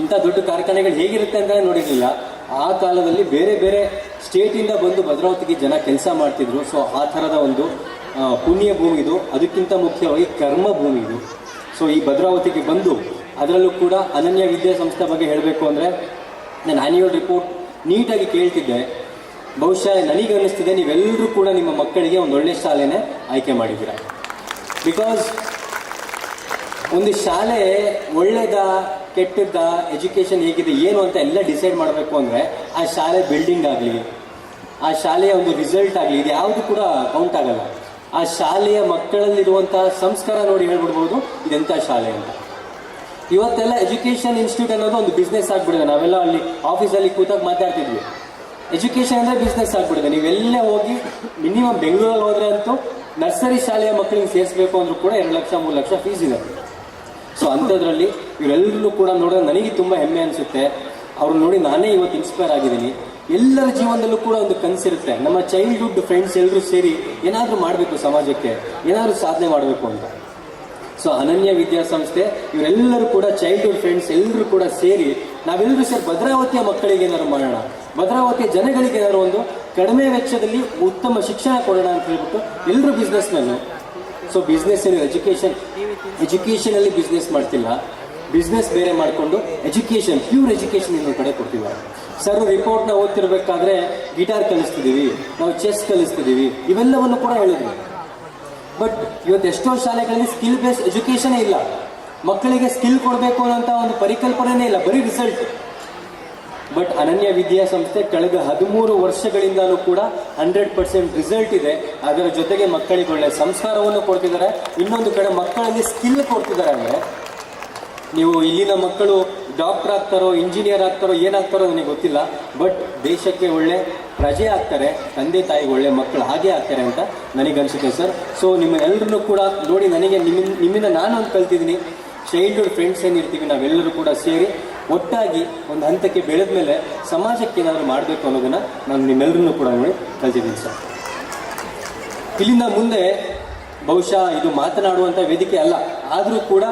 ಇಂಥ ದೊಡ್ಡ ಕಾರ್ಖಾನೆಗಳು ಹೇಗಿರುತ್ತೆ ಅಂತ ನೋಡಿರಲಿಲ್ಲ. ಆ ಕಾಲದಲ್ಲಿ ಬೇರೆ ಬೇರೆ ಸ್ಟೇಟಿಂದ ಬಂದು ಭದ್ರಾವತಿಗೆ ಜನ ಕೆಲಸ ಮಾಡ್ತಿದ್ರು. ಸೊ ಆ ಥರದ ಒಂದು ಪುಣ್ಯ ಭೂಮಿ ಇದು. ಅದಕ್ಕಿಂತ ಮುಖ್ಯವಾಗಿ ಕರ್ಮ ಭೂಮಿ ಇದು. ಸೊ ಈ ಭದ್ರಾವತಿಗೆ ಬಂದು ಅದರಲ್ಲೂ ಕೂಡ ಅನನ್ಯ ವಿದ್ಯಾಸಂಸ್ಥೆ ಬಗ್ಗೆ ಹೇಳಬೇಕು ಅಂದರೆ ನಾನು ಆ್ಯನ್ಯುವಲ್ ರಿಪೋರ್ಟ್ ನೀಟಾಗಿ ಕೇಳ್ತಿದ್ದೆ. ಬಹುಶಃ ನನಗೆ ಅನ್ನಿಸ್ತಿದೆ ನೀವೆಲ್ಲರೂ ಕೂಡ ನಿಮ್ಮ ಮಕ್ಕಳಿಗೆ ಒಂದು ಒಳ್ಳೆ ಶಾಲೆನೇ ಆಯ್ಕೆ ಮಾಡಿದ್ದೀರ. ಬಿಕಾಸ್ ಒಂದು ಶಾಲೆ ಒಳ್ಳೇದ ಕೆಟ್ಟದ್ದ ಎಜುಕೇಶನ್ ಹೇಗಿದೆ, ಏನು ಅಂತ ಎಲ್ಲ ಡಿಸೈಡ್ ಮಾಡಬೇಕು ಅಂದರೆ ಆ ಶಾಲೆ ಬಿಲ್ಡಿಂಗ್ ಆಗಲಿ, ಆ ಶಾಲೆಯ ಒಂದು ರಿಸಲ್ಟ್ ಆಗಲಿ, ಇದು ಯಾವುದು ಕೂಡ ಕೌಂಟ್ ಆಗಲ್ಲ. ಆ ಶಾಲೆಯ ಮಕ್ಕಳಲ್ಲಿರುವಂಥ ಸಂಸ್ಕಾರ ನೋಡಿ ಹೇಳ್ಬಿಡ್ಬೋದು ಇದೆಂಥ ಶಾಲೆ ಅಂತ. ಇವತ್ತೆಲ್ಲ ಎಜುಕೇಷನ್ ಇನ್ಸ್ಟಿಟ್ಯೂಟ್ ಅನ್ನೋದು ಒಂದು ಬಿಸ್ನೆಸ್ ಆಗ್ಬಿಡಿದೆ ನಾವೆಲ್ಲ ಅಲ್ಲಿ ಆಫೀಸಲ್ಲಿ ಕೂತಾಗ ಮಾತಾಡ್ತಿದ್ವಿ. ಎಜುಕೇಷನ್ ಅಂದರೆ ಬಿಸ್ನೆಸ್ ಆಗ್ಬಿಡಿದೆ ನೀವೆಲ್ಲೇ ಹೋಗಿ ಮಿನಿಮಮ್ ಬೆಂಗಳೂರಲ್ಲಿ ಹೋದ್ರೆ ಅಂತೂ ನರ್ಸರಿ ಶಾಲೆಯ ಮಕ್ಕಳಿಗೆ ಸೇರಿಸಬೇಕು ಅಂದ್ರೂ ಕೂಡ ಎರಡು ಲಕ್ಷ, ಮೂರು ಲಕ್ಷ ಫೀಸ್ ಇದೆ. ಸೊ ಅಂಥದ್ರಲ್ಲಿ ಇವರೆಲ್ಲರೂ ಕೂಡ ನೋಡಿದ್ರೆ ನನಗೆ ತುಂಬ ಹೆಮ್ಮೆ ಅನಿಸುತ್ತೆ. ಅವ್ರನ್ನ ನೋಡಿ ನಾನೇ ಇವತ್ತು ಇನ್ಸ್ಪೈರ್ ಆಗಿದ್ದೀನಿ. ಎಲ್ಲರ ಜೀವನದಲ್ಲೂ ಕೂಡ ಒಂದು ಕನಸಿರುತ್ತೆ. ನಮ್ಮ ಚೈಲ್ಡ್ಹುಡ್ ಫ್ರೆಂಡ್ಸ್ ಎಲ್ಲರೂ ಸೇರಿ ಏನಾದರೂ ಮಾಡಬೇಕು ಸಮಾಜಕ್ಕೆ, ಏನಾದರೂ ಸಾಧನೆ ಮಾಡಬೇಕು ಅಂತ. ಸೊ ಅನನ್ಯ ವಿದ್ಯಾಸಂಸ್ಥೆ, ಇವರೆಲ್ಲರೂ ಕೂಡ ಚೈಲ್ಡ್ಹುಡ್ ಫ್ರೆಂಡ್ಸ್ ಎಲ್ಲರೂ ಕೂಡ ಸೇರಿ ನಾವೆಲ್ಲರೂ ಸೇರಿ ಭದ್ರಾವತಿಯ ಮಕ್ಕಳಿಗೆ ಏನಾದ್ರು ಮಾಡೋಣ. ಭದ್ರಾವತಿಯ ಜನಗಳಿಗೆ ಏನಾದ್ರು ಒಂದು ಕಡಿಮೆ ವೆಚ್ಚದಲ್ಲಿ ಉತ್ತಮ ಶಿಕ್ಷಣ ಕೊಡೋಣ ಅಂತ ಹೇಳ್ಬಿಟ್ಟು ಎಲ್ಲರೂ businessman so business education education ಎಜುಕೇಷನಲ್ಲಿ business ಮಾಡ್ತಿಲ್ಲ. ಬಿಸ್ನೆಸ್ ಬೇರೆ ಮಾಡಿಕೊಂಡು ಎಜುಕೇಷನ್ ಪ್ಯೂರ್ ಎಜುಕೇಷನ್ ಇನ್ನೊಂದು ಕಡೆ ಕೊಡ್ತೀವಿ ಸರ್ ರಿಪೋರ್ಟ್ನ ಓದ್ತಿರ್ಬೇಕಾದ್ರೆ ಗಿಟಾರ್ ಕಲಿಸ್ತಿದ್ದೀವಿ ನಾವು ಚೆಸ್ ಕಲಿಸ್ತಿದ್ದೀವಿ ಇವೆಲ್ಲವನ್ನು ಕೂಡ ಹೇಳಿದ್ವಿ ಬಟ್ ಇವತ್ತು ಎಷ್ಟೋ ಶಾಲೆಗಳಲ್ಲಿ ಸ್ಕಿಲ್ ಬೇಸ್ ಎಜುಕೇಷನೇ ಇಲ್ಲ. ಮಕ್ಕಳಿಗೆ ಸ್ಕಿಲ್ ಕೊಡಬೇಕು ಅನ್ನೋಂಥ ಒಂದು ಪರಿಕಲ್ಪನೆನೇ ಇಲ್ಲ, ಬರೀ ರಿಸಲ್ಟ್ ಬಟ್ ಅನನ್ಯ ವಿದ್ಯಾಸಂಸ್ಥೆ ಕಳೆದ ಹದಿಮೂರು ವರ್ಷಗಳಿಂದಲೂ ಕೂಡ ಹಂಡ್ರೆಡ್ ಪರ್ಸೆಂಟ್ ರಿಸಲ್ಟ್ ಇದೆ. ಅದರ ಜೊತೆಗೆ ಮಕ್ಕಳಿಗೆ ಒಳ್ಳೆ ಸಂಸ್ಕಾರವನ್ನು ಕೊಡ್ತಿದ್ದಾರೆ. ಇನ್ನೊಂದು ಕಡೆ ಮಕ್ಕಳಲ್ಲಿ ಸ್ಕಿಲ್ ಕೊಡ್ತಿದ್ದಾರೆ ಅಂದರೆ ನೀವು ಇಲ್ಲಿನ ಮಕ್ಕಳು ಡಾಕ್ಟರ್ ಆಗ್ತಾರೋ ಇಂಜಿನಿಯರ್ ಆಗ್ತಾರೋ, ಏನಾಗ್ತಾರೋ ನನಗೆ ಗೊತ್ತಿಲ್ಲ. ಬಟ್ ದೇಶಕ್ಕೆ ಒಳ್ಳೆ ಪ್ರಜೆ ಆಗ್ತಾರೆ, ತಂದೆ ತಾಯಿಗೆ ಒಳ್ಳೆ ಮಕ್ಕಳು ಹಾಗೆ ಆಗ್ತಾರೆ ಅಂತ ನನಗೆ ಅನಿಸುತ್ತೆ ಸರ್ ಸೊ ನಿಮ್ಮ ಎಲ್ಲರನ್ನೂ ಕೂಡ ನೋಡಿ ನನಗೆ ನಿಮ್ಮ ನಿಮ್ಮಿಂದ ನಾನು ಒಂದು ಕಲ್ತಿದ್ದೀನಿ. ಚೈಲ್ಡ್ಹುಡ್ ಫ್ರೆಂಡ್ಸ್ ಏನಿರ್ತೀವಿ, ನಾವೆಲ್ಲರೂ ಕೂಡ ಸೇರಿ ಒಟ್ಟಾಗಿ ಒಂದು ಹಂತಕ್ಕೆ ಬೆಳೆದ ಮೇಲೆ ಸಮಾಜಕ್ಕೆ ಏನಾದರೂ ಮಾಡಬೇಕು ಅನ್ನೋದನ್ನು ನಾನು ನಿಮ್ಮೆಲ್ಲರನ್ನೂ ಕೂಡ ನೋಡಿ ಕಲ್ತಿದ್ದೀನಿ ಸರ್ ಇಲ್ಲಿಂದ ಮುಂದೆ ಬಹುಶಃ ಇದು ಮಾತನಾಡುವಂಥ ವೇದಿಕೆ ಅಲ್ಲ. ಆದರೂ ಕೂಡ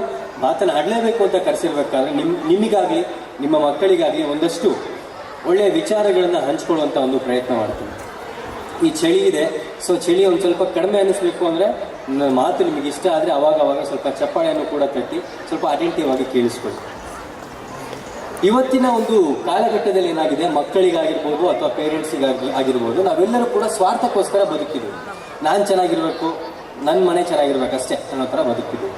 ಮಾತನಾಡಲೇಬೇಕು ಅಂತ ಕರೆಸಿರ್ಬೇಕಾದ್ರೆ ನಿಮ್ ನಿಮಗಾಗಲಿ ನಿಮ್ಮ ಮಕ್ಕಳಿಗಾಗಲಿ ಒಂದಷ್ಟು ಒಳ್ಳೆಯ ವಿಚಾರಗಳನ್ನು ಹಂಚ್ಕೊಳ್ಳುವಂಥ ಒಂದು ಪ್ರಯತ್ನ ಮಾಡ್ತೀನಿ. ಈ ಚಳಿ ಇದೆ ಸೊ ಚಳಿ ಒಂದು ಸ್ವಲ್ಪ ಕಡಿಮೆ ಅನ್ನಿಸ್ಬೇಕು ಅಂದರೆ ಮಾತು ನಿಮಗೆ ಇಷ್ಟ ಆದರೆ ಅವಾಗ ಅವಾಗ ಸ್ವಲ್ಪ ಚಪ್ಪಾಳೆಯನ್ನು ಕೂಡ ತಟ್ಟಿ ಸ್ವಲ್ಪ ಅಟೆಂಟಿವ್ ಆಗಿ ಕೇಳಿಸ್ಕೊಳ್ಳಿ. ಇವತ್ತಿನ ಒಂದು ಕಾಲಘಟ್ಟದಲ್ಲಿ ಏನಾಗಿದೆ, ಮಕ್ಕಳಿಗಾಗಿರ್ಬೋದು ಅಥವಾ ಪೇರೆಂಟ್ಸಿಗಾಗಿ ಆಗಿರ್ಬೋದು, ನಾವೆಲ್ಲರೂ ಕೂಡ ಸ್ವಾರ್ಥಕ್ಕೋಸ್ಕರ ಬದುಕಿದ್ದೀವಿ ನಾನು ಚೆನ್ನಾಗಿರಬೇಕು ನನ್ನ ಮನೆ ಚೆನ್ನಾಗಿರ್ಬೇಕಷ್ಟೇ ಅನ್ನೋ ಥರ ಬದುಕಿದ್ದೀವಿ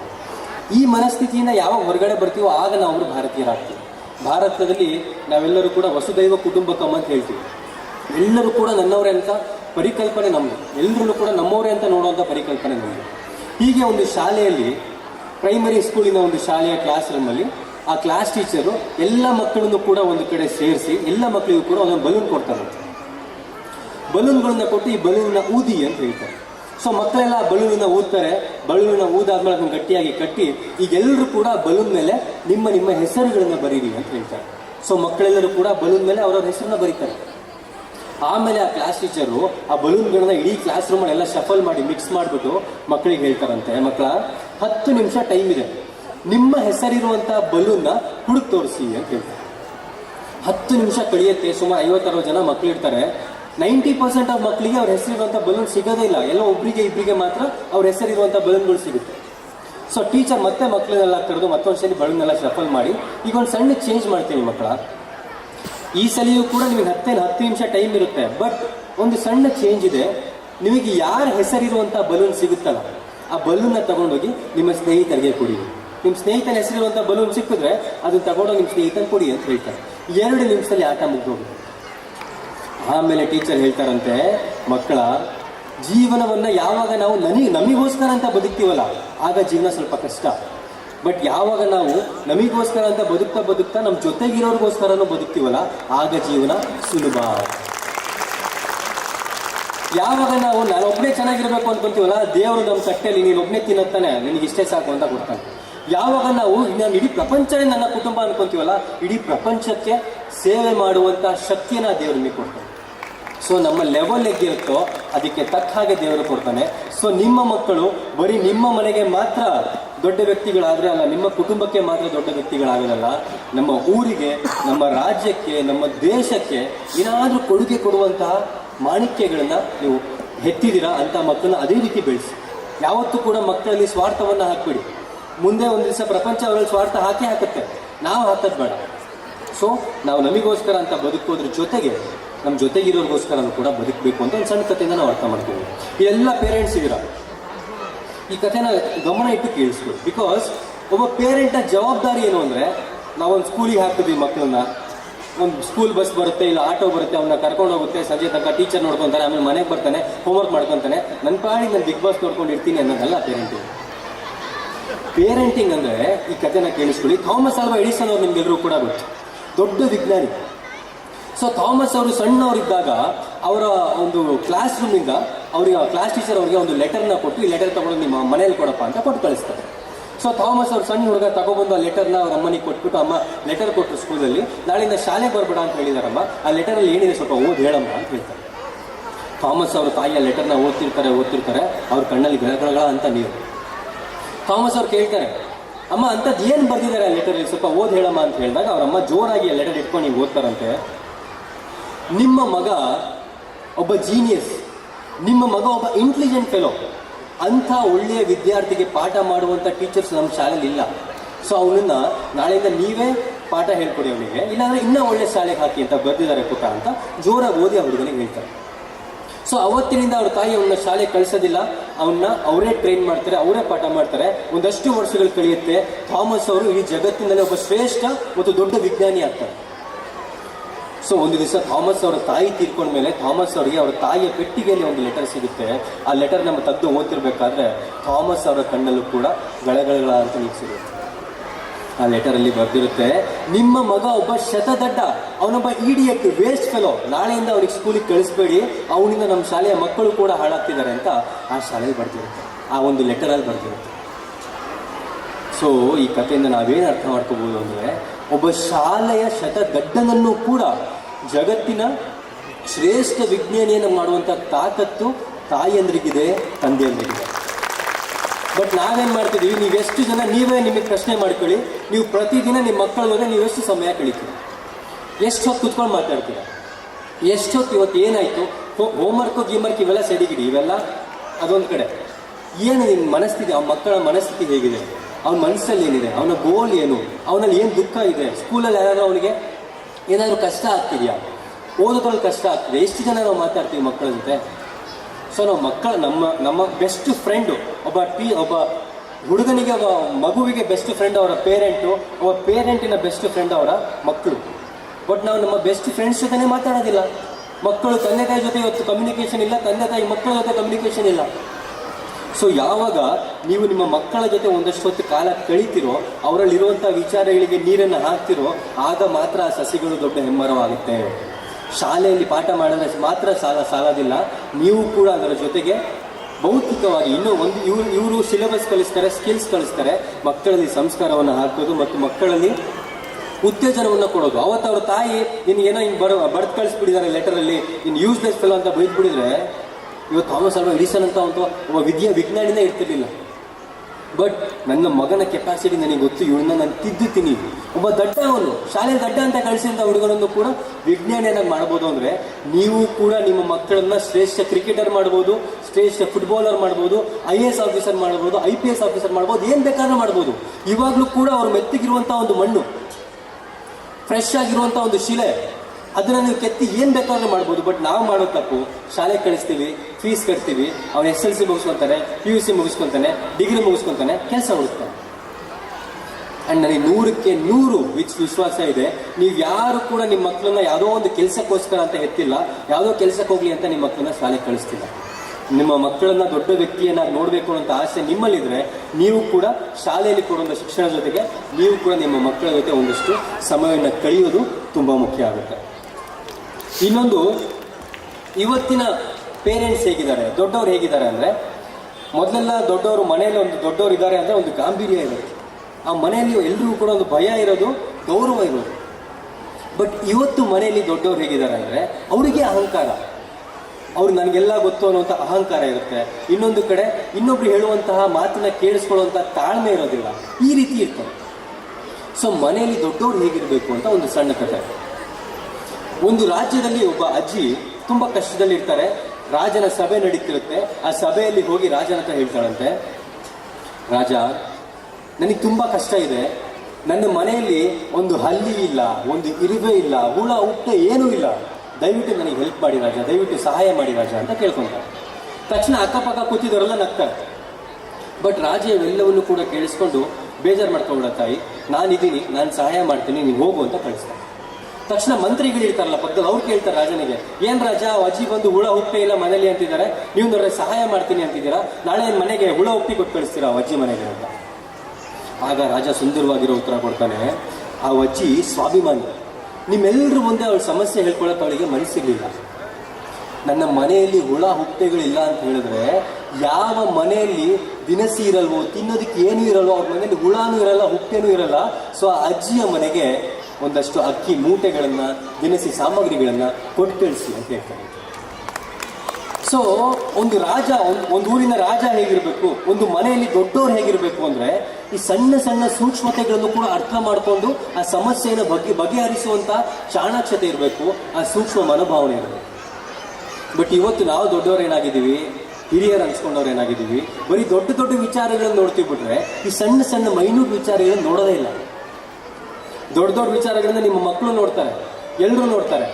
ಈ ಮನಸ್ಥಿತಿಯಿಂದ ಯಾವಾಗ ಹೊರಗಡೆ ಬರ್ತೀವೋ ಆಗ ನಾವು ಭಾರತೀಯರಾಗ್ತೀವಿ. ಭಾರತದಲ್ಲಿ ನಾವೆಲ್ಲರೂ ಕೂಡ ವಸುದೈವ ಕುಟುಂಬಕಂ ಅಂತ ಹೇಳ್ತೀವಿ. ಎಲ್ಲರೂ ಕೂಡ ನನ್ನವರೇ ಅಂತ ಪರಿಕಲ್ಪನೆ ನಮ್ಮದು ಎಲ್ಲರೂ ಕೂಡ ನಮ್ಮವರೇ ಅಂತ ನೋಡುವಂಥ ಪರಿಕಲ್ಪನೆ ನಮ್ಮದು ಹೀಗೆ ಒಂದು ಶಾಲೆಯಲ್ಲಿ ಪ್ರೈಮರಿ ಸ್ಕೂಲಿನ ಒಂದು ಶಾಲೆಯ ಕ್ಲಾಸ್ ರೂಮಲ್ಲಿ ಆ ಕ್ಲಾಸ್ ಟೀಚರು ಎಲ್ಲ ಮಕ್ಕಳನ್ನು ಕೂಡ ಒಂದು ಕಡೆ ಸೇರಿಸಿ ಎಲ್ಲ ಮಕ್ಕಳಿಗೂ ಕೂಡ ಒಂದೊಂದು ಬಲೂನ್ ಕೊಡ್ತಾರೆ ಬಲೂನ್ಗಳನ್ನ ಕೊಟ್ಟು ಈ ಬಲೂನ್ನ ಊದಿ ಅಂತ ಹೇಳ್ತಾರೆ. ಸೊ ಮಕ್ಕಳೆಲ್ಲ ಬಲೂನನ್ನ ಊದ್ತಾರೆ. ಬಲೂನನ್ನ ಊದಾದ್ಮೇಲೆ ಅದನ್ನ ಗಟ್ಟಿಯಾಗಿ ಕಟ್ಟಿ, ಈಗ ಎಲ್ಲರೂ ಕೂಡ ಬಲೂನ್ ಮೇಲೆ ನಿಮ್ಮ ನಿಮ್ಮ ಹೆಸರುಗಳನ್ನ ಬರೀರಿ ಅಂತ ಹೇಳ್ತಾರೆ. ಸೊ ಮಕ್ಕಳೆಲ್ಲರೂ ಕೂಡ ಬಲೂನ್ ಮೇಲೆ ಅವರವ್ರ ಹೆಸರನ್ನ ಬರೀತಾರೆ. ಆಮೇಲೆ ಆ ಕ್ಲಾಸ್ ಟೀಚರು ಆ ಬಲೂನ್ಗಳನ್ನ ಇಡೀ ಕ್ಲಾಸ್ ರೂಮ್ ಎಲ್ಲ ಶಫಲ್ ಮಾಡಿ ಮಿಕ್ಸ್ ಮಾಡಿಬಿಟ್ಟು ಮಕ್ಕಳಿಗೆ ಹೇಳ್ತಾರಂತೆ. ಮಕ್ಕಳ, ಹತ್ತು ನಿಮಿಷ ಟೈಮ್ ಇದೆ. ನಿಮ್ಮ ಹೆಸರಿರುವಂಥ ಬಲೂನ್ನ ಹುಡುಕ್ ತೋರಿಸಿ ಅಂತ ಹೇಳ್ತಾರೆ. ಹತ್ತು ನಿಮಿಷ ಕಳಿಯುತ್ತೆ. ಸುಮಾರು ಐವತ್ತಾರು ಜನ ಮಕ್ಕಳಿರ್ತಾರೆ ನೈಂಟಿ ಪರ್ಸೆಂಟ್ ಆಫ್ ಮಕ್ಕಳಿಗೆ ಅವ್ರ ಹೆಸರಿರುವಂಥ ಬಲೂನ್ ಸಿಗೋದೇ ಇಲ್ಲ. ಎಲ್ಲ ಒಬ್ಬರಿಗೆ ಇಬ್ಬರಿಗೆ ಮಾತ್ರ ಅವ್ರ ಹೆಸರಿರುವಂಥ ಬಲೂನ್ಗಳು ಸಿಗುತ್ತೆ. ಸೊ ಟೀಚರ್ ಮತ್ತೆ ಮಕ್ಕಳನ್ನೆಲ್ಲ ಕರೆದು ಮತ್ತೊಂದು ಸಲ ಬಲೂನ್ನೆಲ್ಲ ಶಫಲ್ ಮಾಡಿ, ಈಗ ಒಂದು ಸಣ್ಣ ಚೇಂಜ್ ಮಾಡ್ತೀನಿ ಮಕ್ಕಳ. ಈ ಸಲಿಯೂ ಕೂಡ ನಿಮಗೆ ಹತ್ತೇನು ಹತ್ತು ನಿಮಿಷ ಟೈಮ್ ಇರುತ್ತೆ. ಬಟ್ ಒಂದು ಸಣ್ಣ ಚೇಂಜ್ ಇದೆ. ನಿಮಗೆ ಯಾರ ಹೆಸರಿರುವಂಥ ಬಲೂನ್ ಸಿಗುತ್ತಲ್ಲ, ಆ ಬಲೂನ್ನ ತಗೊಂಡೋಗಿ ನಿಮ್ಮ ಸ್ನೇಹಿತರಿಗೆ ಕೊಡಿ. ನಿಮ್ಮ ಸ್ನೇಹಿತನ ಹೆಸರಿರುವಂಥ ಬಲೂನ್ ಸಿಕ್ಕಿದ್ರೆ ಅದನ್ನ ತಗೊಂಡೋಗಿ ನಿಮ್ಮ ಸ್ನೇಹಿತನ ಕೊಡಿ ಅಂತ ಹೇಳ್ತಾರೆ. ಎರಡು ನಿಮಿಷದಲ್ಲಿ ಆಟ ಮುಗ್ದೋಗುತ್ತೆ. ಆಮೇಲೆ ಟೀಚರ್ ಹೇಳ್ತಾರಂತೆ, ಮಕ್ಕಳ ಜೀವನವನ್ನು ಯಾವಾಗ ನಾವು ನನಗೆ ನಮಗೋಸ್ಕರ ಅಂತ ಬದುಕ್ತೀವಲ್ಲ, ಆಗ ಜೀವನ ಸ್ವಲ್ಪ ಕಷ್ಟ. ಬಟ್ ಯಾವಾಗ ನಾವು ನಮಗೋಸ್ಕರ ಅಂತ ಬದುಕ್ತಾ ಬದುಕ್ತಾ ನಮ್ಮ ಜೊತೆಗಿರೋರಿಗೋಸ್ಕರನೂ ಬದುಕ್ತೀವಲ್ಲ, ಆಗ ಜೀವನ ಸುಲಭ. ಯಾವಾಗ ನಾವು ನಾನು ಒಬ್ಬನೇ ಚೆನ್ನಾಗಿರ್ಬೇಕು ಅನ್ಕೊಂತೀವಲ್ಲ ದೇವರು ನಮ್ಮ ತಟ್ಟೆಯಲ್ಲಿ ನೀನು ಒಬ್ಬನೇ ತಿನ್ನತ್ತಾನೆ ನಿನಗೆ ಇಷ್ಟೇ ಸಾಕು ಅಂತ ಕೊಡ್ತಾನೆ. ಯಾವಾಗ ನಾವು ನಾನು ಇಡೀ ಪ್ರಪಂಚನೇ ನನ್ನ ಕುಟುಂಬ ಅನ್ಕೊಂತೀವಲ್ಲ, ಇಡೀ ಪ್ರಪಂಚಕ್ಕೆ ಸೇವೆ ಮಾಡುವಂಥ ಶಕ್ತಿಯನ್ನ ದೇವರು ನಿಮಗೆ ಕೊಡ್ತಾನೆ. ಸೊ ನಮ್ಮ ಲೆವೆಲ್ ಹೇಗಿರುತ್ತೋ ಅದಕ್ಕೆ ತಕ್ಕ ಹಾಗೆ ದೇವರು ಕೊಡ್ತಾನೆ. ಸೊ ನಿಮ್ಮ ಮಕ್ಕಳು ಬರೀ ನಿಮ್ಮ ಮನೆಗೆ ಮಾತ್ರ ದೊಡ್ಡ ವ್ಯಕ್ತಿಗಳಾದ್ರೆ ಅಲ್ಲ, ನಿಮ್ಮ ಕುಟುಂಬಕ್ಕೆ ಮಾತ್ರ ದೊಡ್ಡ ವ್ಯಕ್ತಿಗಳಾಗೋದಲ್ಲ ನಮ್ಮ ಊರಿಗೆ, ನಮ್ಮ ರಾಜ್ಯಕ್ಕೆ, ನಮ್ಮ ದೇಶಕ್ಕೆ ಏನಾದರೂ ಕೊಡುಗೆ ಕೊಡುವಂತಹ ಮಾಣಿಕ್ಯಗಳನ್ನ ನೀವು ಹೆತ್ತಿದ್ದೀರಾ ಅಂತ ಮಕ್ಕಳನ್ನ ಅದೇ ರೀತಿ ಬೆಳೆಸಿ. ಯಾವತ್ತೂ ಕೂಡ ಮಕ್ಕಳಲ್ಲಿ ಸ್ವಾರ್ಥವನ್ನು ಹಾಕಬೇಡಿ. ಮುಂದೆ ಒಂದು ದಿವಸ ಪ್ರಪಂಚ ಅವರಲ್ಲಿ ಸ್ವಾರ್ಥ ಹಾಕಿ ಹಾಕುತ್ತೆ. ನಾವು ಹಾಕೋದು ಬೇಡ. ಸೊ ನಾವು ನಮಗೋಸ್ಕರ ಅಂತ ಬದುಕೋದ್ರ ಜೊತೆಗೆ ನಮ್ಮ ಜೊತೆಗಿರೋರಿಗೋಸ್ಕರ ಕೂಡ ಬದುಕಬೇಕು ಅಂತ ಒಂದು ಸಣ್ಣ ಕಥೆಯಿಂದ ನಾವು ಅರ್ಥ ಮಾಡ್ತೀವಿ ಎಲ್ಲ ಪೇರೆಂಟ್ಸ್ ಇದೀರ ಈ ಕಥೆನ ಗಮನ ಇಟ್ಟು ಕೇಳಿಸ್ಬೋದು ಬಿಕಾಸ್ ಒಬ್ಬ ಪೇರೆಂಟ್ನ ಜವಾಬ್ದಾರಿ ಏನು ಅಂದರೆ, ನಾವೊಂದು ಸ್ಕೂಲಿಗೆ ಹಾಕ್ತೀವಿ ಮಕ್ಕಳನ್ನ ಒಂದು ಸ್ಕೂಲ್ ಬಸ್ ಬರುತ್ತೆ, ಇಲ್ಲ ಆಟೋ ಬರುತ್ತೆ ಅವನ್ನ ಕರ್ಕೊಂಡು ಹೋಗುತ್ತೆ, ಸಂಜೆ ತನಕ ಟೀಚರ್ ನೋಡ್ಕೊತಾರೆ, ಆಮೇಲೆ ಮನೆಗೆ ಬರ್ತಾನೆ ಹೋಮ್ವರ್ಕ್ ಮಾಡ್ಕೊತಾನೆ. ನನ್ನ ಪಾಡಿ ನಾನು ಬಿಗ್ ಬಾಸ್ ನೋಡ್ಕೊಂಡು ಇರ್ತೀನಿ ಅನ್ನೋದಲ್ಲ ಪೇರೆಂಟಿಂಗ್ ಪೇರೆಂಟಿಂಗ್ ಅಂದರೆ, ಈ ಕಥೆನ ಕೇಳಿಸ್ಕೊಳ್ಳಿ ಥಾಮಸ್ ಅಲ್ವಾ ಎಡಿಸನ್ ಅವ್ರು ನಿಮ್ಗೆಲ್ಲರೂ ಕೂಡ ಗೊತ್ತು. ದೊಡ್ಡ ವಿಜ್ಞಾನಿ. ಸೊ ಥಾಮಸ್ ಅವರು ಸಣ್ಣವರಿದ್ದಾಗ ಅವರ ಒಂದು ಕ್ಲಾಸ್ ರೂಮಿಂದ ಅವರಿಗೆ ಕ್ಲಾಸ್ ಟೀಚರ್ ಅವರಿಗೆ ಒಂದು ಲೆಟರ್ನ ಕೊಟ್ಟು, ಈ ಲೆಟರ್ ತಗೊಂಡು ನಿಮ್ಮ ಮನೆಯಲ್ಲಿ ಕೊಡಪ್ಪ ಅಂತ ಕೊಟ್ಟು ಕಳಿಸ್ತಾರೆ. ಸೊ ಥಾಮಸ್ ಅವ್ರು ಸಣ್ಣ ಹುಡುಗ ತಗೊಬಂದು ಆ ಲೆಟರ್ನ ಅವ್ರ ಅಮ್ಮನಿಗೆ ಕೊಟ್ಬಿಟ್ಟು, ಅಮ್ಮ ಲೆಟರ್ ಕೊಟ್ಟರು ಸ್ಕೂಲಲ್ಲಿ ನಾಳೆಯಿಂದ ಶಾಲೆಗೆ ಬರಬೇಡ ಅಂತ ಹೇಳಿದಾರಮ್ಮ. ಆ ಲೆಟರಲ್ಲಿ ಏನಿದೆ ಸ್ವಲ್ಪ ಓದಿ, ಹೇಳಮ್ಮ ಅಂತ ಹೇಳ್ತಾರೆ. ಥಾಮಸ್ ಅವ್ರ ತಾಯಿಯ ಲೆಟರ್ನ ಓದ್ತಿರ್ತಾರೆ ಓದ್ತಿರ್ತಾರೆ. ಅವ್ರ ಕಣ್ಣಲ್ಲಿ ಗಳಗಳ ಅಂತ ನೀರು. ಥಾಮಸ್ ಅವ್ರು ಕೇಳ್ತಾರೆ, ಅಮ್ಮ ಅಂಥದ್ದು ಏನು ಬರ್ದಿದ್ದಾರೆ ಆ ಲೆಟರಲ್ಲಿ ಸ್ವಲ್ಪ ಓದಿ ಹೇಳಮ್ಮ ಅಂತ ಹೇಳಿದಾಗ, ಅವ್ರ ಅಮ್ಮ ಜೋರಾಗಿ ಆ ಲೆಟರ್ ಇಟ್ಕೊಂಡು ಓದ್ತಾರಂತೆ. ನಿಮ್ಮ ಮಗ ಒಬ್ಬ ಜೀನಿಯಸ್ ನಿಮ್ಮ ಮಗ ಒಬ್ಬ ಇಂಟೆಲಿಜೆಂಟ್ ಫೆಲೋ ಅಂಥ ಒಳ್ಳೆಯ ವಿದ್ಯಾರ್ಥಿಗೆ ಪಾಠ ಮಾಡುವಂಥ ಟೀಚರ್ಸ್ ನಮ್ಮ ಶಾಲೆಯಲ್ಲಿ ಇಲ್ಲ. ಸೊ ಅವನನ್ನ ನಾಳೆಯಿಂದ ನೀವೇ ಪಾಠ ಹೇಳ್ಕೊಡಿ ಅವನಿಗೆ. ಇಲ್ಲಾಂದ್ರೆ ಇನ್ನೂ ಒಳ್ಳೆ ಶಾಲೆಗೆ ಹಾಕಿ ಅಂತ ಬರ್ದಿದ್ದಾರೆ ಪುಟ ಅಂತ ಜೋರಾಗಿ ಓದಿ ಆ ಹೇಳ್ತಾರೆ. ಸೊ ಅವತ್ತಿನಿಂದ ಅವ್ರ ತಾಯಿ ಅವನ್ನ ಶಾಲೆ ಕಳಿಸೋದಿಲ್ಲ. ಅವನ್ನ ಅವರೇ ಟ್ರೈನ್ ಮಾಡ್ತಾರೆ, ಅವರೇ ಪಾಠ ಮಾಡ್ತಾರೆ. ಒಂದಷ್ಟು ವರ್ಷಗಳು ಕಳೆಯುತ್ತೆ. ಥಾಮಸ್ ಅವರು ಈ ಜಗತ್ತಿನಲ್ಲಿ ಒಬ್ಬ ಶ್ರೇಷ್ಠ ಮತ್ತು ದೊಡ್ಡ ವಿಜ್ಞಾನಿ ಆಗ್ತಾರೆ. ಸೊ ಒಂದು ದಿವಸ ಥಾಮಸ್ ಅವರ ತಾಯಿ ತೀರ್ಕೊಂಡ ಮೇಲೆ ಥಾಮಸ್ ಅವರಿಗೆ ಅವರ ತಾಯಿಯ ಪೆಟ್ಟಿಗೆಯಲ್ಲಿ ಒಂದು ಲೆಟರ್ ಸಿಗುತ್ತೆ. ಆ ಲೆಟರ್ ನಮ್ಮ ತದ್ದು ಓದ್ತಿರ್ಬೇಕಾದ್ರೆ ಥಾಮಸ್ ಅವರ ಕಣ್ಣಲ್ಲೂ ಕೂಡ ಗಳಗಳಗಳ ಅಂತ ನಿಲ್ಸಿದೆ ಆ ಲೆಟರಲ್ಲಿ ಬರ್ದಿರುತ್ತೆ, ನಿಮ್ಮ ಮಗ ಒಬ್ಬ ಶತದಡ್ಡ, ಅವನೊಬ್ಬ ಇಡಿಯಕ್ಕೆ ವೇಸ್ಟ್ ಫೆಲೋ ನಾಳೆಯಿಂದ ಅವ್ರಿಗೆ ಸ್ಕೂಲಿಗೆ ಕಳಿಸ್ಬೇಡಿ. ಅವನಿಂದ ನಮ್ಮ ಶಾಲೆಯ ಮಕ್ಕಳು ಕೂಡ ಹಾಳಾಗ್ತಿದ್ದಾರೆ ಅಂತ ಆ ಶಾಲೆಯಲ್ಲಿ ಬರ್ದಿರುತ್ತೆ. ಆ ಒಂದು ಲೆಟರಲ್ಲಿ ಬರ್ದಿರುತ್ತೆ. ಸೊ ಈ ಕಥೆಯಿಂದ ನಾವೇನು ಅರ್ಥ ಮಾಡ್ಕೋಬಹುದು ಅಂದರೆ ಒಬ್ಬ ಶಾಲೆಯ ಶತಗಡ್ಡನನ್ನು ಕೂಡ ಜಗತ್ತಿನ ಶ್ರೇಷ್ಠ ವಿಜ್ಞಾನಿಯನ್ನು ಮಾಡುವಂಥ ತಾಕತ್ತು ತಾಯಿಯಂದ್ರಿಗಿದೆ, ತಂದೆಯಂದ್ರಿಗಿದೆ. ಬಟ್ ನಾವೇನು ಮಾಡ್ತಿದ್ದೀವಿ ಎಷ್ಟು ಜನ, ನೀವೇ ನಿಮಗೆ ಪ್ರಶ್ನೆ ಮಾಡ್ಕೊಳ್ಳಿ. ನೀವು ಪ್ರತಿದಿನ ನಿಮ್ಮ ಮಕ್ಕಳ ಜೊತೆ ನೀವು ಎಷ್ಟು ಸಮಯ ಕಳಿತೀರಿ? ಎಷ್ಟು ಹೊತ್ತು ಕುತ್ಕೊಂಡು ಮಾತಾಡ್ತೀರಾ? ಎಷ್ಟು ಹೊತ್ತು ಇವತ್ತು ಏನಾಯಿತು? ಹೋಮ್ವರ್ಕು ಗೀಮರ್ಕ್ ಇವೆಲ್ಲ ಸೆಡಿಗಿಡಿ ಇವೆಲ್ಲ ಅದೊಂದು ಕಡೆ. ಏನು ನಿಮ್ಮ ಮನಸ್ಥಿತಿ, ಆ ಮಕ್ಕಳ ಮನಸ್ಥಿತಿ ಹೇಗಿದೆ? ಅವನ ಮನಸ್ಸಲ್ಲಿ ಏನಿದೆ, ಅವನ ಗೋಲ್ ಏನು, ಅವನಲ್ಲಿ ಏನು ದುಃಖ ಇದೆ ಸ್ಕೂಲಲ್ಲಿ ಯಾರಾದರೂ ಅವನಿಗೆ ಏನಾದರೂ ಕಷ್ಟ ಆಗ್ತಿದೆಯಾ? ಓದೋದ್ರಲ್ಲಿ ಕಷ್ಟ ಆಗ್ತಿದೆ. ಎಷ್ಟು ಜನ ನಾವು ಮಾತಾಡ್ತೀವಿ ಮಕ್ಕಳ ಜೊತೆ? ಸೊ ನಾವು ಮಕ್ಕಳ, ನಮ್ಮ ನಮ್ಮ ಬೆಸ್ಟ್ ಫ್ರೆಂಡು ಒಬ್ಬ ಟೀ ಒಬ್ಬ ಹುಡುಗನಿಗೆ, ಒಬ್ಬ ಮಗುವಿಗೆ ಬೆಸ್ಟ್ ಫ್ರೆಂಡ್ ಅವರ ಪೇರೆಂಟು ಒಬ್ಬ ಪೇರೆಂಟಿನ ಬೆಸ್ಟ್ ಫ್ರೆಂಡ್ ಅವರ ಮಕ್ಕಳು. ಬಟ್ ನಾವು ನಮ್ಮ ಬೆಸ್ಟ್ ಫ್ರೆಂಡ್ಸ್ ಜೊತೆ ಮಾತಾಡೋದಿಲ್ಲ. ಮಕ್ಕಳು ತಂದೆ ತಾಯಿ ಜೊತೆ ಇವತ್ತು ಕಮ್ಯುನಿಕೇಷನ್ ಇಲ್ಲ, ತಂದೆ ತಾಯಿ ಮಕ್ಕಳ ಜೊತೆ ಕಮ್ಯುನಿಕೇಷನ್ ಇಲ್ಲ. ಸೊ ಯಾವಾಗ ನೀವು ನಿಮ್ಮ ಮಕ್ಕಳ ಜೊತೆ ಒಂದಷ್ಟು ಹೊತ್ತು ಕಾಲ ಕಳೀತಿರೋ, ಅವರಲ್ಲಿರುವಂಥ ವಿಚಾರಗಳಿಗೆ ನೀರನ್ನು ಹಾಕ್ತಿರೋ, ಆಗ ಮಾತ್ರ ಆ ಸಸಿಗಳು ದೊಡ್ಡ ಹೆಮ್ಮರವಾಗುತ್ತೆ. ಶಾಲೆಯಲ್ಲಿ ಪಾಠ ಮಾಡಿದ್ರೆ ಮಾತ್ರ ಸಾಲ ಸಾಲೋದಿಲ್ಲ. ನೀವು ಕೂಡ ಅದರ ಜೊತೆಗೆ ಭೌತಿಕವಾಗಿ ಇನ್ನೂ ಒಂದು ಇವರು ಇವರು ಸಿಲೆಬಸ್ ಕಲಿಸ್ತಾರೆ ಸ್ಕಿಲ್ಸ್ ಕಲಿಸ್ತಾರೆ ಮಕ್ಕಳಲ್ಲಿ ಸಂಸ್ಕಾರವನ್ನು ಹಾಕೋದು ಮತ್ತು ಮಕ್ಕಳಲ್ಲಿ ಉತ್ತೇಜನವನ್ನು ಕೊಡೋದು. ಅವತ್ತು ಅವ್ರ ತಾಯಿ ನಿನ್ಗೆ ಏನೋ ಹಿಂಗೆ ಬರೋ, ಬರ್ದು ಕಳಿಸ್ಬಿಟ್ಟಿದ್ದಾರೆ ಲೆಟರಲ್ಲಿ ನಿನ್ನ ಯೂಸ್ಲೆಸ್ ಫೆಲೋ ಅಂತ ಬೈದ್ಬಿಟ್ಟಿದ್ರೆ ಇವತ್ತು ಥಾಮಸ್ ಅಲ್ವಾ ಎಡಿಸನ್ ಅಂತ ಒಂದು ಒಬ್ಬ ವಿದ್ಯೆ ವಿಜ್ಞಾನಿನೇ ಇರ್ತಿರ್ಲಿಲ್ಲ. ಬಟ್ ನನ್ನ ಮಗನ ಕೆಪಾಸಿಟಿ ನನಗೆ ಗೊತ್ತು ಇವನ್ನ ನಾನು ತಿದ್ದುತ್ತೀನಿ. ಒಬ್ಬ ದಡ್ಡ ಅವನು ಶಾಲೆ ದಡ್ಡ ಅಂತ ಕಳಿಸಿದಂಥ ಹುಡುಗರನ್ನು ಕೂಡ ವಿಜ್ಞಾನಿಯನ್ನಾಗಿ ಮಾಡ್ಬೋದು ಅಂದರೆ ನೀವು ಕೂಡ ನಿಮ್ಮ ಮಕ್ಕಳನ್ನ ಶ್ರೇಷ್ಠ ಕ್ರಿಕೆಟರ್ ಮಾಡ್ಬೋದು, ಶ್ರೇಷ್ಠ ಫುಟ್ಬಾಲರ್ ಮಾಡ್ಬೋದು ಐ ಎ ಎಸ್ ಆಫೀಸರ್ ಮಾಡ್ಬೋದು ಐ ಪಿ ಎಸ್ ಆಫೀಸರ್ ಮಾಡ್ಬೋದು, ಏನು ಬೇಕಾದ್ರೂ ಮಾಡ್ಬೋದು. ಇವಾಗಲೂ ಕೂಡ ಅವ್ರು ಮೆತ್ತಿಗಿರುವಂಥ ಒಂದು ಮಣ್ಣು ಫ್ರೆಶ್ ಆಗಿರುವಂಥ ಒಂದು ಶಿಲೆ ಅದನ್ನ ನೀವು ಕೆತ್ತಿ ಏನು ಬೇಕಾದ್ರೂ ಮಾಡ್ಬೋದು. ಬಟ್ ನಾವು ಮಾಡೋ ತಪ್ಪು ಶಾಲೆಗೆ ಕಳಿಸ್ತೀವಿ ಫೀಸ್ ಕಟ್ತೀವಿ, ಅವ್ರು ಎಸ್ ಎಲ್ ಸಿ ಮುಗಿಸ್ಕೊತಾನೆ ಪಿ ಯು ಸಿ ಮುಗಿಸ್ಕೊತಾನೆ ಡಿಗ್ರಿ ಮುಗಿಸ್ಕೊತಾನೆ, ಕೆಲಸ ಹುಡುಕ್ತಾನೆ ಆ್ಯಂಡ್ ನನಗೆ ನೂರಕ್ಕೆ ನೂರು ವಿಚ್ ವಿಶ್ವಾಸ ಇದೆ. ನೀವು ಯಾರು ಕೂಡ ನಿಮ್ಮ ಮಕ್ಕಳನ್ನ ಯಾವುದೋ ಒಂದು ಕೆಲಸಕ್ಕೋಸ್ಕರ ಅಂತ ಎತ್ತಿಲ್ಲ, ಯಾವುದೋ ಕೆಲಸಕ್ಕೆ ಹೋಗ್ಲಿ ಅಂತ ನಿಮ್ಮ ಮಕ್ಕಳನ್ನ ಶಾಲೆಗೆ ಕಳಿಸ್ತಿಲ್ಲ ನಿಮ್ಮ ಮಕ್ಕಳನ್ನ ದೊಡ್ಡ ವ್ಯಕ್ತಿಯನ್ನಾಗಿ ನೋಡಬೇಕು ಅಂತ ಆಸೆ ನಿಮ್ಮಲ್ಲಿದ್ರೆ, ನೀವು ಕೂಡ ಶಾಲೆಯಲ್ಲಿ ಕೊಡುವಂಥ ಶಿಕ್ಷಣ ಜೊತೆಗೆ, ನೀವು ಕೂಡ ನಿಮ್ಮ ಮಕ್ಕಳ ಜೊತೆ ಒಂದಷ್ಟು ಸಮಯವನ್ನು ಕಳೆಯೋದು ತುಂಬ ಮುಖ್ಯ ಆಗುತ್ತೆ. ಇನ್ನೊಂದು, ಇವತ್ತಿನ ಪೇರೆಂಟ್ಸ್ ಹೇಗಿದ್ದಾರೆ? ದೊಡ್ಡವ್ರು ಹೇಗಿದ್ದಾರೆ ಅಂದರೆ, ಮೊದಲೆಲ್ಲ ದೊಡ್ಡವರು ಮನೆಯಲ್ಲಿ ಒಂದು ದೊಡ್ಡವರು ಇದ್ದಾರೆ ಅಂದರೆ ಒಂದು ಗಾಂಭೀರ್ಯ ಇರುತ್ತೆ. ಆ ಮನೆಯಲ್ಲಿ ಎಲ್ರಿಗೂ ಕೂಡ ಒಂದು ಭಯ ಇರೋದು, ಗೌರವ ಇರೋದು. ಬಟ್ ಇವತ್ತು ಮನೆಯಲ್ಲಿ ದೊಡ್ಡವ್ರು ಹೇಗಿದ್ದಾರೆ ಅಂದರೆ, ಅವರಿಗೆ ಅಹಂಕಾರ. ಅವ್ರು ನನಗೆಲ್ಲ ಗೊತ್ತು ಅನ್ನುವಂಥ ಅಹಂಕಾರ ಇರುತ್ತೆ. ಇನ್ನೊಂದು ಕಡೆ, ಇನ್ನೊಬ್ರು ಹೇಳುವಂತಹ ಮಾತನ್ನ ಕೇಳಿಸ್ಕೊಳ್ಳುವಂಥ ತಾಳ್ಮೆ ಇರೋದಿಲ್ಲ. ಈ ರೀತಿ ಇರ್ತದೆ. ಸೊ ಮನೆಯಲ್ಲಿ ದೊಡ್ಡವ್ರು ಹೇಗಿರಬೇಕು ಅಂತ ಒಂದು ಸಣ್ಣ ಕಥೆ. ಒಂದು ರಾಜ್ಯದಲ್ಲಿ ಒಬ್ಬ ಅಜ್ಜಿ ತುಂಬಾ ಕಷ್ಟದಲ್ಲಿ ಇರ್ತಾರೆ ರಾಜನ ಸಭೆ ನಡೀತಿರುತ್ತೆ. ಆ ಸಭೆಯಲ್ಲಿ ಹೋಗಿ ರಾಜನ ಹತ್ರ ಹೇಳ್ತಾಳಂತೆ, ರಾಜ, ನನಗೆ ತುಂಬಾ ಕಷ್ಟ ಇದೆ. ನನ್ನ ಮನೆಯಲ್ಲಿ ಒಂದು ಹಲ್ಲಿ ಇಲ್ಲ, ಒಂದು ಇರುವೆ ಇಲ್ಲ, ಹುಳ, ಉಪ್ಪೆ ಏನೂ ಇಲ್ಲ. ದಯವಿಟ್ಟು ನನಗೆ ಹೆಲ್ಪ್ ಮಾಡಿ ರಾಜ, ದಯವಿಟ್ಟು ಸಹಾಯ ಮಾಡಿ ರಾಜ, ಅಂತ ಕೇಳ್ಕೊಂತಾರೆ ತಕ್ಷಣ ಅಕ್ಕಪಕ್ಕ ಕೂತಿದವರೆಲ್ಲ ನಗ್ತಾರೆ. ಬಟ್ ರಾಜ ಇವೆಲ್ಲವನ್ನು ಕೂಡ ಕೇಳಿಸ್ಕೊಂಡು ಬೇಜಾರು ಮಾಡ್ಕೊಂಡ್ಬಿಡ ತಾಯಿ. ನಾನಿದ್ದೀನಿ, ನಾನು ಸಹಾಯ ಮಾಡ್ತೀನಿ ನೀವು ಹೋಗು ಅಂತ ಕಳಿಸ್ತಾರೆ. ತಕ್ಷಣ ಮಂತ್ರಿಗಳು ಇರ್ತಾರಲ್ಲ, ಪಕ್ಕದಲ್ಲಿ ಅವ್ರು ಕೇಳ್ತಾರೆ ರಾಜನಿಗೆ, ಏನ್ ರಾಜ, ಅಜ್ಜಿ ಬಂದು ಹುಳ ಉಪ್ಪೆ ಇಲ್ಲ ಮನೇಲಿ ಅಂತಿದ್ದಾರೆ, ನೀವು ನೋಡ್ರೆ ಸಹಾಯ ಮಾಡ್ತೀನಿ ಅಂತಿದ್ದೀರಾ? ನಾಳೆ ಮನೆಗೆ ಹುಳ ಉಪ್ಪಿ ಕೊಟ್ಟು ಕಳಿಸ್ತೀರಾ ಅಜ್ಜಿ ಮನೆಗೆ? ಅಂತ. ಆಗ ರಾಜ ಸುಂದರವಾಗಿರೋ ಉತ್ತರ ಕೊಡ್ತಾನೆ, ಆ ಅಜ್ಜಿ ಸ್ವಾಭಿಮಾನಿ. ನಿಮ್ಮೆಲ್ಲರೂ ಮುಂದೆ ಅವಳ ಸಮಸ್ಯೆ ಹೇಳ್ಕೊಳಕ್ಕೆ ಅವಳಿಗೆ ಮನಸ್ಸಿರ್ಲಿಲ್ಲ. ನನ್ನ ಮನೆಯಲ್ಲಿ ಹುಳ ಹುಪ್ಪೆಗಳಿಲ್ಲ ಅಂತ ಹೇಳಿದ್ರೆ ಯಾವ ಮನೆಯಲ್ಲಿ ದಿನಸಿ ಇರಲ್ವೋ, ತಿನ್ನೋದಕ್ಕೆ ಏನೂ ಇರಲ್ವೋ, ಅವ್ರ ಮನೆಯಲ್ಲಿ ಹುಳಾನೂ ಇರಲ್ಲ, ಹುಪ್ಪೆನೂ ಇರಲ್ಲ, ಸೊ ಆ ಅಜ್ಜಿಯ ಮನೆಗೆ ಒಂದಷ್ಟು ಅಕ್ಕಿ ಮೂಟೆಗಳನ್ನು, ದಿನಸಿ ಸಾಮಗ್ರಿಗಳನ್ನ ಕೊಟ್ಟು ಕಳಿಸಿ ಅಂತ ಹೇಳ್ತಾರೆ. ಸೊ ಒಂದು ರಾಜ, ಒಂದ್- ಊರಿನ ರಾಜ ಹೇಗಿರಬೇಕು, ಒಂದು ಮನೆಯಲ್ಲಿ ದೊಡ್ಡವ್ರು ಹೇಗಿರಬೇಕು ಅಂದ್ರೆ, ಈ ಸಣ್ಣ ಸಣ್ಣ ಸೂಕ್ಷ್ಮತೆಗಳನ್ನು ಕೂಡ ಅರ್ಥ ಮಾಡಿಕೊಂಡು ಆ ಸಮಸ್ಯೆಯನ್ನು ಬಗ್ಗೆ ಬಗೆಹರಿಸುವಂಥ ಚಾಣಾಕ್ಷತೆ ಇರಬೇಕು, ಆ ಸೂಕ್ಷ್ಮ ಮನೋಭಾವನೆ ಇರಬೇಕು. ಬಟ್ ಇವತ್ತು ನಾವು ದೊಡ್ಡವ್ರು ಏನಾಗಿದ್ದೀವಿ, ಹಿರಿಯರು ಅನ್ಸ್ಕೊಂಡವ್ರು ಏನಾಗಿದ್ದೀವಿ, ಬರೀ ದೊಡ್ಡ ದೊಡ್ಡ ವಿಚಾರಗಳನ್ನು ನೋಡ್ತೀವಿ ಬಿಟ್ರೆ, ಈ ಸಣ್ಣ ಸಣ್ಣ ಮೈನೂರು ವಿಚಾರಗಳನ್ನು ನೋಡೋದೇ ಇಲ್ಲ. ದೊಡ್ಡ ದೊಡ್ಡ ವಿಚಾರಗಳನ್ನ ನಿಮ್ಮ ಮಕ್ಕಳು ನೋಡ್ತಾರೆ ಎಲ್ಲರೂ ನೋಡ್ತಾರೆ.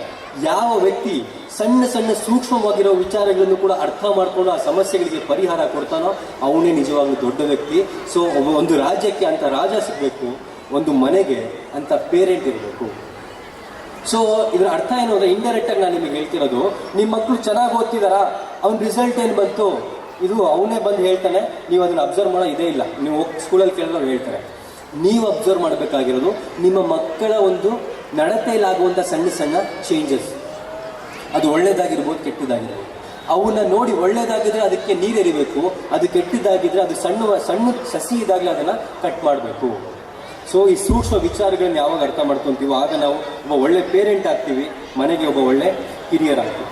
ಯಾವ ವ್ಯಕ್ತಿ ಸಣ್ಣ ಸಣ್ಣ ಸೂಕ್ಷ್ಮವಾಗಿರೋ ವಿಚಾರಗಳನ್ನು ಕೂಡ ಅರ್ಥ ಮಾಡ್ಕೊಂಡು ಆ ಸಮಸ್ಯೆಗಳಿಗೆ ಪರಿಹಾರ ಕೊಡ್ತಾನೋ, ಅವನೇ ನಿಜವಾಗ್ಲೂ ದೊಡ್ಡ ವ್ಯಕ್ತಿ. ಸೊ ಒಂದು ರಾಜ್ಯಕ್ಕೆ ಅಂತ ರಾಜ ಸಿಗಬೇಕು, ಒಂದು ಮನೆಗೆ ಅಂತ ಪೇರೆಂಟ್ ಇರಬೇಕು. ಸೊ ಇದರ ಅರ್ಥ ಏನು ಅಂದರೆ ಇಂಡೈರೆಕ್ಟ್ ಆಗಿ ನಾನು ನಿಮಗೆ ಹೇಳ್ತಿರೋದು ನಿಮ್ಮ ಮಕ್ಕಳು ಚೆನ್ನಾಗಿ ಓದ್ತಿದಾರಾ? ಅವ್ನ ರಿಸಲ್ಟ್ ಏನು ಬಂತು? ಇದು ಅವನೇ ಬಂದು ಹೇಳ್ತಾನೆ, ನೀವು ಅದನ್ನ ಅಬ್ಸರ್ವ್ ಮಾಡೋ ಇದೇ ಇಲ್ಲ. ನೀವು ಸ್ಕೂಲಲ್ಲಿ ಕೇಳಿದ್ರೆ ಅವ್ರು ಹೇಳ್ತಾರೆ. ನೀವು ಅಬ್ಸರ್ವ್ ಮಾಡಬೇಕಾಗಿರೋದು ನಿಮ್ಮ ಮಕ್ಕಳ ಒಂದು ನಡತೆಯಲ್ಲಾಗುವಂಥ ಸಣ್ಣ ಸಣ್ಣ ಚೇಂಜಸ್ ಅದು ಒಳ್ಳೆಯದಾಗಿರ್ಬೋದು ಕೆಟ್ಟದಾಗಿರ್ಬೋದು. ಅವನ್ನ ನೋಡಿ ಒಳ್ಳೇದಾಗಿದ್ರೆ ಅದಕ್ಕೆ ನೀರೆರಿಬೇಕು ಅದು ಕೆಟ್ಟದಾಗಿದ್ರೆ ಅದು ಸಣ್ಣ ಸಣ್ಣ ಸಸಿ ಇದಾಗಲೇ ಅದನ್ನು ಕಟ್ ಮಾಡಬೇಕು. ಸೊ ಈ ಸೂಕ್ಷ್ಮ ವಿಚಾರಗಳನ್ನ ಯಾವಾಗ ಅರ್ಥ ಮಾಡ್ಕೊತೀವೋ, ಆಗ ನಾವು ಒಬ್ಬ ಒಳ್ಳೆ ಪೇರೆಂಟ್ ಆಗ್ತೀವಿ, ಮನೆಗೆ ಒಬ್ಬ ಒಳ್ಳೆ ಹಿರಿಯರಾಗ್ತೀವಿ.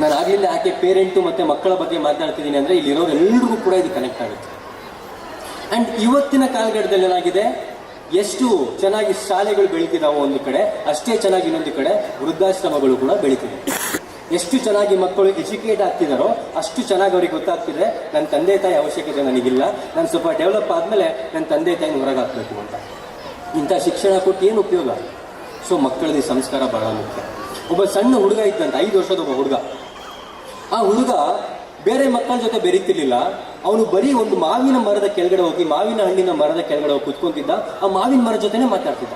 ನಾನು ಆಗಲಿಂದ ಯಾಕೆ ಪೇರೆಂಟು ಮತ್ತು ಮಕ್ಕಳ ಬಗ್ಗೆ ಮಾತಾಡ್ತಿದ್ದೀನಿ ಅಂದ್ರೆ ಇಲ್ಲಿರೋರೆಲ್ಲರಿಗೂ ಕೂಡ ಇದು ಕನೆಕ್ಟ್ ಆಗುತ್ತೆ. ಅಂಡ್ ಇವತ್ತಿನ ಕಾಲಘಟ್ಟದಲ್ಲಿ ಏನಾಗಿದೆ ಎಷ್ಟು ಚೆನ್ನಾಗಿ ಶಾಲೆಗಳು ಬೆಳೀತಿದಾವೋ ಒಂದು ಕಡೆ, ಅಷ್ಟೇ ಚೆನ್ನಾಗಿ ಇನ್ನೊಂದು ಕಡೆ ವೃದ್ಧಾಶ್ರಮಗಳು ಕೂಡ ಬೆಳೀತಿದೆ. ಎಷ್ಟು ಚೆನ್ನಾಗಿ ಮಕ್ಕಳು ಎಜುಕೇಟ್ ಆಗ್ತಿದಾರೋ, ಅಷ್ಟು ಚೆನ್ನಾಗಿ ಅವ್ರಿಗೆ ಗೊತ್ತಾಗ್ತಿದೆ ನನ್ನ ತಂದೆ ತಾಯಿ ಅವಶ್ಯಕತೆ ನನಗಿಲ್ಲ, ನಾನು ಸ್ವಲ್ಪ ಡೆವಲಪ್ ಆದಮೇಲೆ ನನ್ನ ತಂದೆ ತಾಯಿನ ಹೊರಗೆ ಹಾಕ್ಬೇಕು ಅಂತ. ಇಂಥ ಶಿಕ್ಷಣ ಕೊಟ್ಟು ಏನು ಉಪಯೋಗ? ಸೊ ಮಕ್ಕಳಲ್ಲಿ ಸಂಸ್ಕಾರ ಬಹಳ ಮುಖ್ಯ. ಒಬ್ಬ ಸಣ್ಣ ಹುಡುಗ ಇದ್ದಂತ, ಐದು ವರ್ಷದ ಒಬ್ಬ ಹುಡುಗ. ಆ ಹುಡುಗ ಬೇರೆ ಮಕ್ಕಳ ಜೊತೆ ಬೆರೀತಿರ್ಲಿಲ್ಲ ಅವನು ಬರೀ ಒಂದು ಮಾವಿನ ಮರದ ಕೆಳಗಡೆ ಹೋಗಿ, ಮಾವಿನ ಹಣ್ಣಿನ ಮರದ ಕೆಳಗಡೆ ಹೋಗಿ ಕುತ್ಕೊಂತಿದ್ದ. ಆ ಮಾವಿನ ಮರದ ಜೊತೆನೆ ಮಾತಾಡ್ತಿದ್ದ.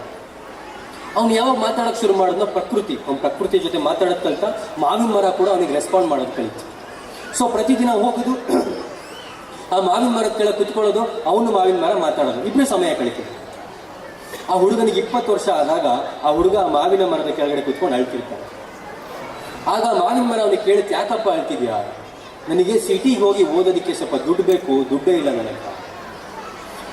ಅವ್ನು ಯಾವಾಗ ಮಾತಾಡಕ್ ಶುರು ಮಾಡಿದ್ನೋ ಪ್ರಕೃತಿ, ಅವ್ನ ಪ್ರಕೃತಿ ಜೊತೆ ಮಾತಾಡೋದ್ ಕಲಿತ, ಮಾವಿನ ಮರ ಕೂಡ ಅವನಿಗೆ ರೆಸ್ಪಾಂಡ್ ಮಾಡೋದು ಕಲಿತು. ಸೊ ಪ್ರತಿದಿನ ಹೋಗೋದು, ಆ ಮಾವಿನ ಮರದ ಕೆಳಗೆ ಕುತ್ಕೊಳ್ಳೋದು, ಅವನು ಮಾವಿನ ಮರ ಮಾತಾಡೋದು. ಇಬ್ಬರೇ ಸಮಯ ಕಳಿತಿದ್ರು ಆ ಹುಡುಗನಿಗೆ ಇಪ್ಪತ್ತು ವರ್ಷ ಆದಾಗ, ಆ ಹುಡುಗ ಆ ಮಾವಿನ ಮರದ ಕೆಳಗಡೆ ಕುತ್ಕೊಂಡು ಅಳ್ತಿರ್ತಾನೆ. ಆಗ ಮಾವಿನ ಮರ ಅವನಿಗೆ ಕೇಳುತ್ತೆ, ಯಾಕಪ್ಪ ಅಳ್ತಿದ್ಯಾ? ನನಗೆ ಸಿಟಿಗೆ ಹೋಗಿ ಓದೋದಕ್ಕೆ ಸ್ವಲ್ಪ ದುಡ್ಡು ಬೇಕು, ದುಡ್ಡೇ ಇಲ್ಲ ನನಗೆ.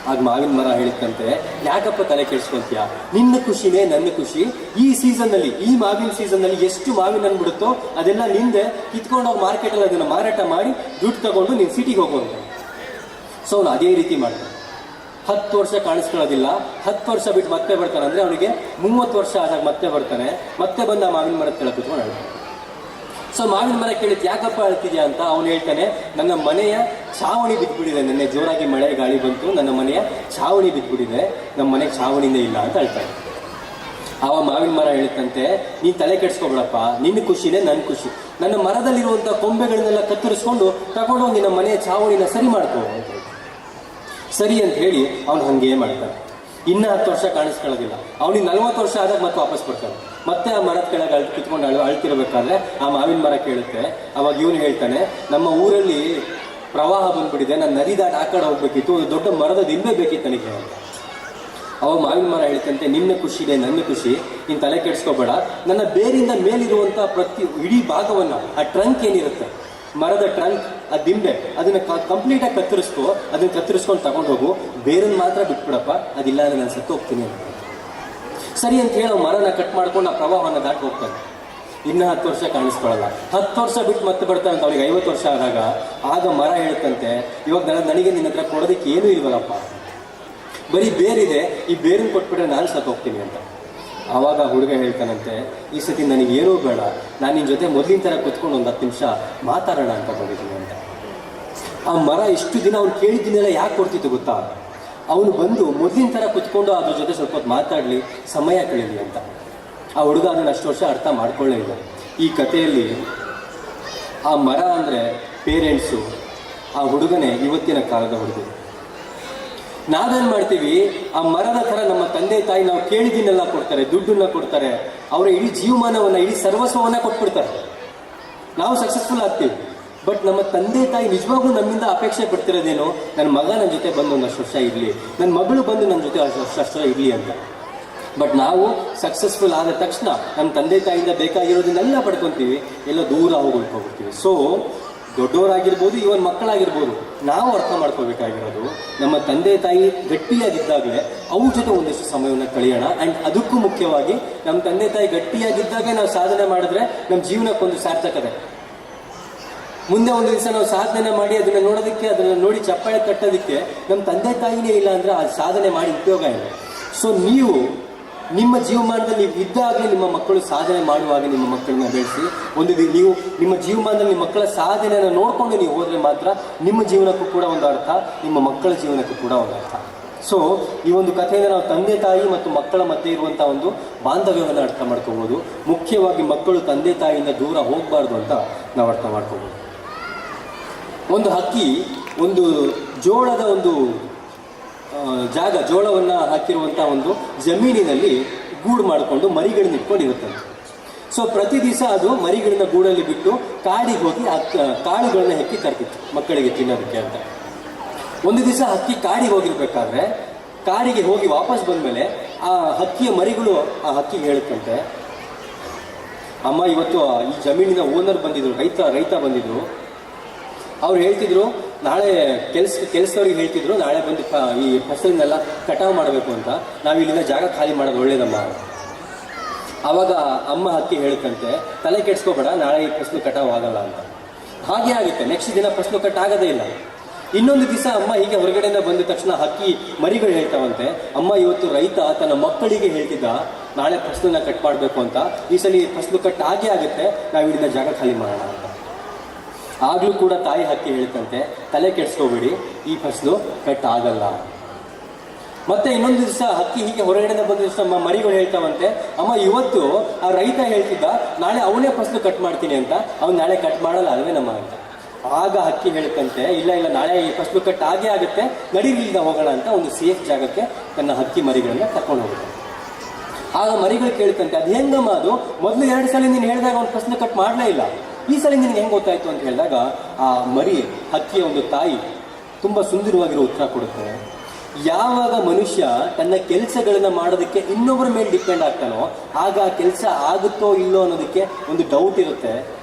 ಆಗ ಮಾವಿನ ಮರ ಹೇಳಿದಂತೆ ಯಾಕಪ್ಪ ತಲೆ ಕೆಡಿಸ್ಕೊಂತೀಯ? ನಿನ್ನ ಖುಷಿನೇ ನನ್ನ ಖುಷಿ. ಈ ಸೀಸನ್ ಅಲ್ಲಿ, ಈ ಮಾವಿನ ಸೀಸನ್ ಅಲ್ಲಿ ಎಷ್ಟು ಮಾವಿನ ಹಣ್ಣು ಬಿಡುತ್ತೋ ಅದೆಲ್ಲ ನಿಂದೆ ಕಿತ್ಕೊಂಡು ಹೋಗಿ ಮಾರ್ಕೆಟಲ್ಲಿ ಅದನ್ನು ಮಾರಾಟ ಮಾಡಿ ದುಡ್ಡು ತಗೊಂಡು ನೀನು ಸಿಟಿಗೆ ಹೋಗುವಂತ ಸೊ ಅವನು ಅದೇ ರೀತಿ ಮಾಡ್ತಾನೆ. ಹತ್ತು ವರ್ಷ ಕಾಣಿಸ್ಕೊಳ್ಳೋದಿಲ್ಲ. ಹತ್ತು ವರ್ಷ ಬಿಟ್ಟು ಮತ್ತೆ ಬರ್ತಾನೆ. ಅಂದ್ರೆ ಅವನಿಗೆ ಮೂವತ್ತು ವರ್ಷ ಆದಾಗ ಮತ್ತೆ ಬರ್ತಾನೆ. ಮತ್ತೆ ಬಂದ ಮಾವಿನ ಮರದ ಕೆಳಗೆ ಕುತ್ಕೊಂಡು ಸೊ ಮಾವಿನ ಮರ ಕೇಳಿದ್ ಯಾಕಪ್ಪ ಅಳ್ತಿದ್ಯಾ ಅಂತ ಅವನು ಹೇಳ್ತಾನೆ, ನನ್ನ ಮನೆಯ ಛಾವಣಿ ಬಿದ್ದುಬಿಟ್ಟಿದೆ ನಿನ್ನೆ ಜೋರಾಗಿ ಮಳೆ, ಗಾಳಿ ಬಂತು. ನನ್ನ ಮನೆಯ ಛಾವಣಿ ಬಿದ್ದುಬಿಟ್ಟಿದೆ ನಮ್ಮ ಮನೆಗೆ ಛಾವಣಿನೇ ಇಲ್ಲ ಅಂತ ಹೇಳ್ತಾನೆ. ಅವ ಮಾವಿನ ಮರ ಹೇಳುತ್ತಂತೆ ನೀನು ತಲೆ ಕೆಡಿಸ್ಕೊಬೇಡಪ್ಪ. ನಿನ್ನ ಖುಷಿನೇ ನನ್ನ ಖುಷಿ. ನನ್ನ ಮರದಲ್ಲಿರುವಂಥ ಕೊಂಬೆಗಳನ್ನೆಲ್ಲ ಕತ್ತರಿಸ್ಕೊಂಡು ತಗೊಂಡು ನಿನ್ನ ಮನೆಯ ಛಾವಣಿನ ಸರಿ ಮಾಡ್ಕೋ ಅಂತ ಸರಿ ಅಂತ ಹೇಳಿ ಅವನು ಹಂಗೆ ಮಾಡ್ತಾನೆ. ಇನ್ನೂ ಹತ್ತು ವರ್ಷ ಕಾಣಿಸ್ಕೊಳ್ಳೋದಿಲ್ಲ. ಅವನಿಗೆ ನಲ್ವತ್ತು ವರ್ಷ ಆದಾಗ ಮತ್ತೆ ವಾಪಸ್ ಬರ್ತಾನೆ ಮತ್ತೆ ಆ ಮರದ ಕೆಳಗೆ ಅಳ್, ಕಿತ್ಕೊಂಡು ಅಳು, ಅಳ್ತಿರ್ಬೇಕಾದ್ರೆ ಆ ಮಾವಿನ ಮರ ಕೇಳುತ್ತೆ. ಅವಾಗ ಇವನು ಹೇಳ್ತಾನೆ, ನಮ್ಮ ಊರಲ್ಲಿ ಪ್ರವಾಹ ಬಂದ್ಬಿಟ್ಟಿದೆ, ನಾನು ನದಿ ದಾಟ ಆ ಕಡೆ ಹೋಗ್ಬೇಕಿತ್ತು, ಒಂದು ದೊಡ್ಡ ಮರದ ದಿಂಬೆ ಬೇಕಿತ್ತು ನನಗೆ. ಅಂತ ಅವಾಗ ಮಾವಿನ ಮರ ಹೇಳ್ತಂತೆ, ನಿನ್ನ ಖುಷಿ ಇದೆ, ನನ್ನ ಖುಷಿ, ನೀನು ತಲೆ ಕೆಡಿಸ್ಕೋಬೇಡ. ನನ್ನ ಬೇರಿಂದ ಮೇಲಿರುವಂಥ ಪ್ರತಿ ಇಡೀ ಭಾಗವನ್ನ ಆ ಟ್ರಂಕ್ ಏನಿರುತ್ತೆ, ಮರದ ಟ್ರಂಕ್ ಆ ದಿಂಬೆ, ಅದನ್ನ ಕಂಪ್ಲೀಟ್ ಆಗಿ ಕತ್ತರಿಸ್ಕೊ, ಅದನ್ನ ಕತ್ತರಿಸ್ಕೊಂಡು ತಗೊಂಡು ಹೋಗು. ಬೇರನ್ನು ಮಾತ್ರ ಬಿಟ್ಬಿಡಪ್ಪ, ಅದಿಲ್ಲ ಅಂದ್ರೆ ನಾನು ಸತ್ತು ಹೋಗ್ತೀನಿ ಅಂತ. ಸರಿ ಅಂತ ಹೇಳಿ ಮರನ ಕಟ್ ಮಾಡ್ಕೊಂಡು ಆ ಪ್ರವಾಹನ ದಾಟಿ ಹೋಗ್ತಾನೆ. ಇನ್ನು ಹತ್ತು ವರ್ಷ ಕಾಣಿಸ್ಕೊಳ್ಳಲ್ಲ ಹತ್ತು ವರ್ಷ ಬಿಟ್ಟು ಮತ್ತೆ ಬರ್ತಾನಂತ ಅವ್ರಿಗೆ ಐವತ್ತು ವರ್ಷ ಆದಾಗ ಆಗ ಮರ ಹೇಳ್ತಂತೆ ಇವಾಗ ನನ್ನ- ನನಗೆ ನಿನ್ನ ಹತ್ರ ಕೊಡೋದಕ್ಕೆ ಏನೂ ಇಲ್ವಲ್ಲಪ್ಪ. ಬರೀ ಬೇರಿದೆ, ಈ ಬೇರನ್ನು ಕೊಟ್ಬಿಟ್ರೆ ನಾನು ಸತ್ತು ಹೋಗ್ತೀನಿ ಅಂತ. ಆವಾಗ ಹುಡುಗ ಹೇಳ್ತಾನಂತೆ, ಈ ಸತಿ ನನಗೆ ಏನೂ ಬೇಡ. ನಾನು ನಿನ್ನ ಜೊತೆ ಮೊದಲಿನ ಥರ ಕೂತ್ಕೊಂಡು ಒಂದು ಹತ್ತು ನಿಮಿಷ ಮಾತಾಡೋಣ ಅಂತ ಬಂದಿದ್ದೀನಿ ಅಂತ. ಆ ಮರ ಇಷ್ಟು ದಿನ ಅವ್ನು ಕೇಳಿದ್ದನ್ನೆಲ್ಲ ಯಾಕೆ ಕೊಡ್ತಿತ್ತು ಗೊತ್ತಾ? ಅವನು ಬಂದು ಮೊದಲಿನ ಥರ ಕುತ್ಕೊಂಡು ಅದ್ರ ಜೊತೆ ಸ್ವಲ್ಪ ಹೊತ್ತು ಮಾತಾಡಲಿ, ಸಮಯ ಕಳೀಲಿ ಅಂತ. ಆ ಹುಡುಗ ಅದನ್ನು ಅಷ್ಟು ವರ್ಷ ಅರ್ಥ ಮಾಡ್ಕೊಳ್ಳೇ ಇಲ್ಲ. ಈ ಕಥೆಯಲ್ಲಿ ಆ ಮರ ಅಂದರೆ ಪೇರೆಂಟ್ಸು, ಆ ಹುಡುಗನೇ ಇವತ್ತಿನ ಕಾಲದ ಹುಡುಗ. ನಾವೇನು ಮಾಡ್ತೀವಿ? ಆ ಮರದ ಥರ ನಮ್ಮ ತಂದೆ ತಾಯಿ ನಾವು ಕೇಳಿದಿನೆಲ್ಲ ಕೊಡ್ತಾರೆ, ದುಡ್ಡನ್ನ ಕೊಡ್ತಾರೆ. ಅವರ ಇಡೀ ಜೀವಮಾನವನ್ನ, ಇಡೀ ಸರ್ವಸ್ವವನ್ನ ಕೊಟ್ಬಿಡ್ತಾರೆ. ನಾವು ಸಕ್ಸಸ್ಫುಲ್ ಆಗ್ತೀವಿ. ಬಟ್ ನಮ್ಮ ತಂದೆ ತಾಯಿ ನಿಜವಾಗೂ ನಮ್ಮಿಂದ ಅಪೇಕ್ಷೆ ಪಡ್ತಿರೋದೇನು, ನನ್ನ ಮಗ ನನ್ನ ಜೊತೆ ಬಂದು ಒಂದಷ್ಟು ವರ್ಷ ಇರಲಿ ನನ್ನ ಮಗಳು ಬಂದು ನನ್ನ ಜೊತೆ ಅಷ್ಟು ವರ್ಷ ಇರಲಿ ಅಂತ. ಬಟ್ ನಾವು ಸಕ್ಸಸ್ಫುಲ್ ಆದ ತಕ್ಷಣ ನಮ್ಮ ತಂದೆ ತಾಯಿಯಿಂದ ಬೇಕಾಗಿರೋದನ್ನೆಲ್ಲ ಪಡ್ಕೊತೀವಿ, ಎಲ್ಲ ದೂರ ಹೋಗ್ಬಿಡ್ಕೊಬಿಡ್ತೀವಿ ಸೊ ದೊಡ್ಡವರಾಗಿರ್ಬೋದು ಇವನ್ ಮಕ್ಕಳಾಗಿರ್ಬೋದು, ನಾವು ಅರ್ಥ ಮಾಡ್ಕೋಬೇಕಾಗಿರೋದು, ನಮ್ಮ ತಂದೆ ತಾಯಿ ಗಟ್ಟಿಯಾಗಿದ್ದಾಗಲೇ ಅವ್ರ ಜೊತೆ ಒಂದಿಷ್ಟು ಸಮಯವನ್ನು ಕಳೆಯೋಣ. ಆ್ಯಂಡ್ ಅದಕ್ಕೂ ಮುಖ್ಯವಾಗಿ ನಮ್ಮ ತಂದೆ ತಾಯಿ ಗಟ್ಟಿಯಾಗಿದ್ದಾಗೆ ನಾವು ಸಾಧನೆ ಮಾಡಿದ್ರೆ ನಮ್ಮ ಜೀವನಕ್ಕೊಂದು ಸಾರ್ಥಕತೆ. ಮುಂದೆ ಒಂದು ದಿವಸ ನಾವು ಸಾಧನೆ ಮಾಡಿ ಅದನ್ನು ನೋಡೋದಕ್ಕೆ, ಅದನ್ನು ನೋಡಿ ಚಪ್ಪಾಳೆ ಕಟ್ಟೋದಕ್ಕೆ ನಮ್ಮ ತಂದೆ ತಾಯಿನೇ ಇಲ್ಲ ಅಂದ್ರೆ ಆ ಸಾಧನೆ ಮಾಡಿ ಉಪಯೋಗ ಇಲ್ಲ. ಸೊ ನೀವು ನಿಮ್ಮ ಜೀವಮಾನದಲ್ಲಿ ಇದ್ದಾಗಲೇ ನಿಮ್ಮ ಮಕ್ಕಳು ಸಾಧನೆ ಮಾಡುವಾಗ ನಿಮ್ಮ ಮಕ್ಕಳನ್ನ ಬೆಳೆಸಿ, ಒಂದು ನೀವು ನಿಮ್ಮ ಜೀವಮಾನದಲ್ಲಿ ನಿಮ್ಮ ಮಕ್ಕಳ ಸಾಧನೆಯನ್ನು ನೋಡಿಕೊಂಡು ನೀವು ಹೋದರೆ ಮಾತ್ರ ನಿಮ್ಮ ಜೀವನಕ್ಕೂ ಕೂಡ ಒಂದು ಅರ್ಥ, ನಿಮ್ಮ ಮಕ್ಕಳ ಜೀವನಕ್ಕೂ ಕೂಡ ಒಂದು ಅರ್ಥ. ಸೊ ಈ ಒಂದು ಕಥೆಯಿಂದ ನಾವು ತಂದೆ ತಾಯಿ ಮತ್ತು ಮಕ್ಕಳ ಮಧ್ಯೆ ಇರುವಂಥ ಒಂದು ಬಾಂಧವ್ಯವನ್ನು ಅರ್ಥ ಮಾಡ್ಕೋಬೋದು. ಮುಖ್ಯವಾಗಿ ಮಕ್ಕಳು ತಂದೆ ತಾಯಿಯಿಂದ ದೂರ ಹೋಗಬಾರ್ದು ಅಂತ ನಾವು ಅರ್ಥ ಮಾಡ್ಕೋಬೋದು. ಒಂದು ಹಕ್ಕಿ, ಒಂದು ಜೋಳದ ಒಂದು ಜಾಗ, ಜೋಳವನ್ನು ಹಾಕಿರುವಂಥ ಒಂದು ಜಮೀನಿನಲ್ಲಿ ಗೂಡು ಮಾಡಿಕೊಂಡು ಮರಿಗಳನ್ನ ಇಟ್ಕೊಂಡಿರುತ್ತಂತೆ ಸೊ ಪ್ರತಿ ದಿವಸ ಅದು ಮರಿಗಳನ್ನ ಗೂಡಲ್ಲಿ ಬಿಟ್ಟು ಕಾಡಿಗೆ ಹೋಗಿ ಆ ಕಾಳುಗಳನ್ನ ಹೆಕ್ಕಿ ತರ್ತಿತ್ತು ಮಕ್ಕಳಿಗೆ ತಿನ್ನೋದಕ್ಕೆ ಅಂತ. ಒಂದು ದಿವಸ ಹಕ್ಕಿ ಕಾಡಿಗೆ ಹೋಗಿರ್ಬೇಕಾದ್ರೆ, ಕಾಡಿಗೆ ಹೋಗಿ ವಾಪಸ್ ಬಂದಮೇಲೆ ಆ ಹಕ್ಕಿಯ ಮರಿಗಳು ಆ ಹಕ್ಕಿಗೆ ಹೇಳುತ್ತಂತೆ, ಅಮ್ಮ, ಇವತ್ತು ಈ ಜಮೀನಿನ ಓನರ್ ಬಂದಿದ್ರು, ರೈತ ರೈತ ಬಂದಿದ್ರು. ಅವ್ರು ಹೇಳ್ತಿದ್ರು, ನಾಳೆ ಕೆಲಸ, ಕೆಲಸದವ್ರಿಗೆ ಹೇಳ್ತಿದ್ರು, ನಾಳೆ ಬಂದು ಈ ಫಸಲನ್ನೆಲ್ಲ ಕಟಾವು ಮಾಡಬೇಕು ಅಂತ. ನಾವು ಇಲ್ಲಿಂದ ಜಾಗ ಖಾಲಿ ಮಾಡೋದು ಒಳ್ಳೇದಮ್ಮ. ಅವಾಗ ಅಮ್ಮ ಹಕ್ಕಿ ಹೇಳುತ್ತಂತೆ, ತಲೆ ಕೆಡಿಸ್ಕೋಬೇಡ, ನಾಳೆ ಈ ಫಸಲು ಕಟಾವು ಆಗಲ್ಲ ಅಂತ. ಹಾಗೆ ಆಗುತ್ತೆ ನೆಕ್ಸ್ಟ್ ದಿನ ಫಸಲು ಕಟ್ ಆಗೋದೇ ಇಲ್ಲ. ಇನ್ನೊಂದು ದಿವಸ ಅಮ್ಮ ಹೀಗೆ ಹೊರಗಡೆಯಿಂದ ಬಂದ ತಕ್ಷಣ ಹಕ್ಕಿ ಮರಿಗಳು ಹೇಳ್ತಾವಂತೆ. ಅಮ್ಮ ಇವತ್ತು ರೈತ, ತನ್ನ ಮಕ್ಕಳಿಗೆ ಹೇಳ್ತಿದ್ದ, ನಾಳೆ ಫಸಲನ್ನ ಕಟ್ ಮಾಡಬೇಕು ಅಂತ. ಈ ಸಲ ಫಸಲು ಕಟ್ ಆಗೇ ಆಗುತ್ತೆ, ನಾವು ಇಲ್ಲಿಂದ ಜಾಗ ಖಾಲಿ ಮಾಡೋಣ ಆಗ್ಲೂ ಕೂಡ ತಾಯಿ ಹಕ್ಕಿ ಹೇಳ್ತಂತೆ, ತಲೆ ಕೆಡ್ಸ್ಕೋಬೇಡಿ, ಈ ಫಸಲು ಕಟ್ ಆಗಲ್ಲ ಮತ್ತೆ ಇನ್ನೊಂದು ದಿವಸ ಹಕ್ಕಿ ಹೀಗೆ ಹೊರಗಡೆಯಿಂದ ಬಂದ ದಿವಸ ನಮ್ಮ ಮರಿಗಳು ಹೇಳ್ತಾವಂತೆ, ಅಮ್ಮ, ಇವತ್ತು ಆ ರೈತ ಹೇಳ್ತಿದ್ದ, ನಾಳೆ ಅವನೇ ಫಸಲು ಕಟ್ ಮಾಡ್ತೀನಿ ಅಂತ, ಅವ್ನು ನಾಳೆ ಕಟ್ ಮಾಡಲ್ಲ ಅಲ್ವೇ ನಮ್ಮ ಅಂತ. ಆಗ ಹಕ್ಕಿ ಹೇಳ್ತಂತೆ ಇಲ್ಲ ಇಲ್ಲ, ನಾಳೆ ಈ ಫಸಲು ಕಟ್ ಆಗೇ ಆಗುತ್ತೆ ನಡೀಲಿಲ್ಲ ಹೋಗೋಣ ಅಂತ ಒಂದು ಸೇಫ್ ಜಾಗಕ್ಕೆ ತನ್ನ ಹಕ್ಕಿ ಮರಿಗಳನ್ನ ಕರ್ಕೊಂಡು ಹೋಗುತ್ತೆ ಆಗ ಮರಿಗಳು ಕೇಳ್ತಂತೆ ಅದು ಹೆಂಗಮ್ಮ ಅದು? ಮೊದಲು ಎರಡು ಸಲ ನೀನು ಹೇಳಿದಾಗ ಅವ್ನು ಫಸಲು ಕಟ್ ಮಾಡಲೇ ಇಲ್ಲ. ಈ ಸಲ ನಿನಗೆ ಹೆಂಗೆ ಗೊತ್ತಾಯ್ತು ಅಂತ ಹೇಳಿದಾಗ, ಆ ಮರಿ, ಹಕ್ಕಿಯ ಒಂದು ತಾಯಿ ತುಂಬ ಸುಂದರವಾಗಿರೋ ಉತ್ತರ ಕೊಡುತ್ತೆ. ಯಾವಾಗ ಮನುಷ್ಯ ತನ್ನ ಕೆಲಸಗಳನ್ನು ಮಾಡೋದಕ್ಕೆ ಇನ್ನೊಬ್ಬರ ಮೇಲೆ ಡಿಪೆಂಡ್ ಆಗ್ತಾನೋ, ಆಗ ಆ ಕೆಲಸ ಆಗುತ್ತೋ ಇಲ್ಲೋ ಅನ್ನೋದಕ್ಕೆ ಒಂದು ಡೌಟ್ ಇರುತ್ತೆ.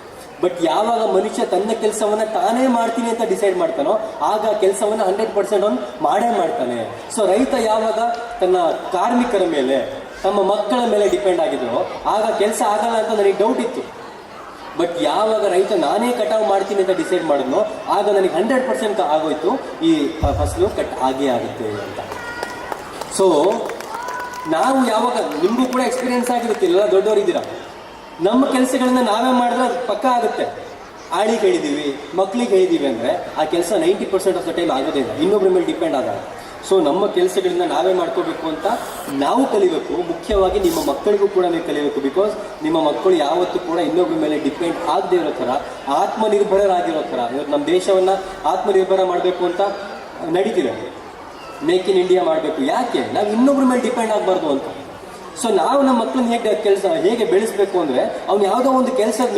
ಬಟ್ ಯಾವಾಗ ಮನುಷ್ಯ ತನ್ನ ಕೆಲಸವನ್ನ ತಾನೇ ಮಾಡ್ತೀನಿ ಅಂತ ಡಿಸೈಡ್ ಮಾಡ್ತಾನೋ, ಆಗ ಕೆಲಸವನ್ನ ಹಂಡ್ರೆಡ್ ಪರ್ಸೆಂಟ್ ಅವ್ನು ಮಾಡೇ ಮಾಡ್ತಾನೆ. ಸೊ ರೈತ ಯಾವಾಗ ತನ್ನ ಕಾರ್ಮಿಕರ ಮೇಲೆ, ತಮ್ಮ ಮಕ್ಕಳ ಮೇಲೆ ಡಿಪೆಂಡ್ ಆಗಿದ್ರು, ಆಗ ಕೆಲಸ ಆಗಲ್ಲ ಅಂತ ನನಗೆ ಡೌಟ್ ಇತ್ತು. ಬಟ್ ಯಾವಾಗ ರೈತ ನಾನೇ ಕಟಾವು ಮಾಡ್ತೀನಿ ಅಂತ ಡಿಸೈಡ್ ಮಾಡಿದ್ನೋ, ಆಗ ನನಗೆ ಹಂಡ್ರೆಡ್ ಪರ್ಸೆಂಟ್ ಆಗೋಯ್ತು. ಈ ಫಸಲು ಕಟ್ ಆಗೇ ಆಗುತ್ತೆ ಅಂತ. ಸೊ ನಾವು ಯಾವಾಗ, ನಿಮಗೂ ಕೂಡ ಎಕ್ಸ್ಪೀರಿಯನ್ಸ್ ಆಗಿರುತ್ತೆ, ಎಲ್ಲ ದೊಡ್ಡವರಿದ್ದೀರಾ ನಮ್ಮ ಕೆಲಸಗಳನ್ನ ನಾವೇ ಮಾಡಿದ್ರೆ ಅದು ಪಕ್ಕ ಆಗುತ್ತೆ. ಆಳಿಗೆ ಹೇಳಿದೀವಿ, ಮಕ್ಳಿಗೆ ಹೇಳಿದೀವಿ ಅಂದ್ರೆ ಆ ಕೆಲಸ ninety percent of the time ಆಗೋದೇ ಇಲ್ಲ. ಇನ್ನೊಬ್ಬರ ಮೇಲೆ ಡಿಪೆಂಡ್ ಆದಾಗ. ಸೊ ನಮ್ಮ ಕೆಲಸಗಳನ್ನ ನಾವೇ ಮಾಡ್ಕೋಬೇಕು ಅಂತ ನಾವು ಕಲಿಬೇಕು. ಮುಖ್ಯವಾಗಿ ನಿಮ್ಮ ಮಕ್ಕಳಿಗೂ ಕೂಡ ನೀವು ಕಲಿಬೇಕು. ಬಿಕಾಸ್ ನಿಮ್ಮ ಮಕ್ಕಳು ಯಾವತ್ತೂ ಕೂಡ ಇನ್ನೊಬ್ಬರ ಮೇಲೆ ಡಿಪೆಂಡ್ ಆಗದೆ ಇರೋ ಥರ, ಆತ್ಮನಿರ್ಭರರಾಗಿರೋ ಥರ, ಇವತ್ತು ನಮ್ಮ ದೇಶವನ್ನ ಆತ್ಮನಿರ್ಭರ ಮಾಡಬೇಕು ಅಂತ ನಡೀತಿದೆ. ಮೇಕ್ ಇನ್ ಇಂಡಿಯಾ ಮಾಡಬೇಕು. ಯಾಕೆ? ನಾವು ಇನ್ನೊಬ್ಬರ ಮೇಲೆ ಡಿಪೆಂಡ್ ಆಗಬಾರ್ದು ಅಂತ. ಸೊ ನಾವು ನಮ್ಮ ಮಕ್ಕಳನ್ನ ಹೇಗೆ ಕೆಲಸ, ಹೇಗೆ ಬೆಳೆಸಬೇಕು ಅಂದರೆ, ಅವ್ನು ಯಾವುದೋ ಒಂದು ಕೆಲಸದ